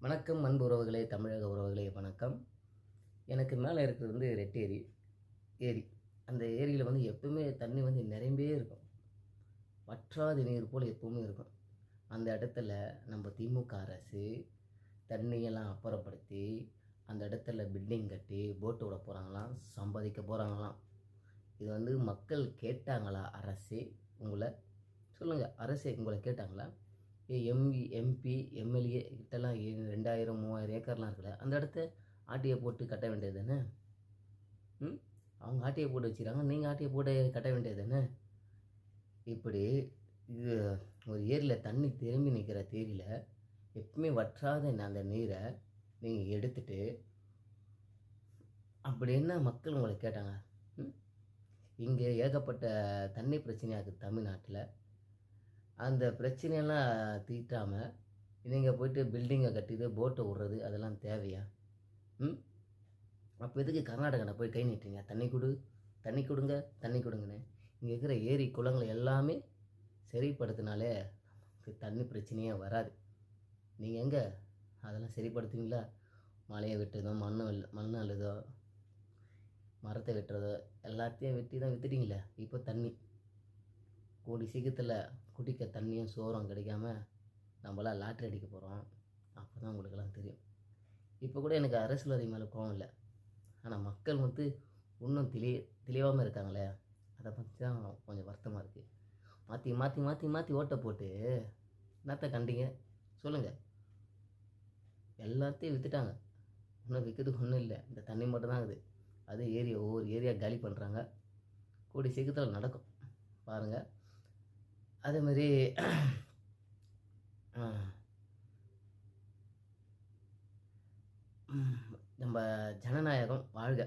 வணக்கம் அன்பு உறவுகளே தமிழக உறவுகளே வணக்கம். எனக்கு மேலே இருக்கிறது வந்து ரெட்டேரி ஏரி அந்த ஏரியில் வந்து எப்பவுமே தண்ணி வந்து நிரம்பியே இருக்கும். வற்றாத நீர் போல் எப்பவுமே இருக்கும். அந்த இடத்துல நம்ம திமுக அரசு தண்ணியெல்லாம் அப்புறப்படுத்தி அந்த இடத்துல பில்டிங் கட்டி போட்டு விட போகிறாங்களாம் சம்பாதிக்க போகிறாங்களாம் இது வந்து மக்கள் கேட்டாங்களா? அரசே உங்களை சொல்லுங்கள் அரசே உங்களை கேட்டாங்களா? எம்பி எம்பி எம்எல்ஏ கிட்டலாம் ஏ- ரெண்டாயிரம் மூவாயிரம் ஏக்கர்லாம் இருக்குல்ல அந்த இடத்த ஆட்டியை போட்டு கட்ட வேண்டியது தானே ம்? அவங்க ஆட்டியை போட்டு வச்சுக்கிறாங்க நீங்கள் ஆட்டியை போட்டு கட்ட வேண்டியது தானே இப்படி இது ஒரு ஏரியில் தண்ணி திரும்பி நிற்கிற தேரியில் எப்பவுமே வற்றாத அந்த நீரை நீங்கள் எடுத்துட்டு அப்படி என்ன மக்கள் உங்களை கேட்டாங்க? ம்? இங்கே ஏகப்பட்ட தண்ணி பிரச்சனையாக இருக்குது தமிழ்நாட்டில். அந்த பிரச்சனையெல்லாம் தீட்டாமல் நீங்கள் போயிட்டு பில்டிங்கை கட்டிது போட்டை விட்றது அதெல்லாம் தேவையா? ம்? அப்போ எதுக்கு கர்நாடகாவில் போய் கை நீட்டுறீங்க? தண்ணி கொடு தண்ணி கொடுங்க தண்ணி கொடுங்கன்னு. இங்கே இருக்கிற ஏரி குளங்களை எல்லாமே சரிப்படுத்தினாலே நமக்கு தண்ணி பிரச்சனையே வராது. நீங்கள் எங்கே? அதெல்லாம் சரிப்படுத்துவீங்களா? மலையை வெட்டுறதோ மண் மண் அள்ளுதோ மரத்தை வெட்டுறதோ எல்லாத்தையும் வெட்டி தான் விற்றுட்டிங்களே இப்போ தண்ணி. கூடி சீக்கிரத்தில் குடிக்க தண்ணியும் சோறும் கிடைக்காம நம்மளாம் லாட்ரி அடிக்க போகிறோம் அப்போ தான் உங்களுக்கெல்லாம் தெரியும். இப்போ கூட எனக்கு அரசியல்வாதி மேலே கோவம் இல்லை. ஆனால் மக்கள் வந்து இன்னும் தெளி தெளிவாமல் இருக்காங்களே அதை பற்றி தான் கொஞ்சம் வருத்தமாக இருக்குது மாற்றி மாற்றி மாற்றி மாற்றி ஓட்டை போட்டு என்னத்தை கண்டிங்க? சொல்லுங்கள் எல்லாத்தையும் விற்றுட்டாங்க இன்னும் விற்கிறதுக்கு ஒன்றும் இல்லை. இந்த தண்ணி மட்டும் தான் இருக்குது. அது ஏரியா ஒவ்வொரு ஏரியா காலி பண்ணுறாங்க கூடி சீக்கிரத்தில் நடக்கும். பாருங்கள் அதே மாதிரி நம்ம ஜனநாயகம் வாழ்க.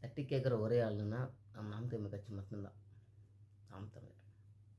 தட்டி கேட்குற ஒரே ஆளுன்னா நம்ம நாம் தமிழ் கட்சி மட்டும்தான். நாம் தமிழ்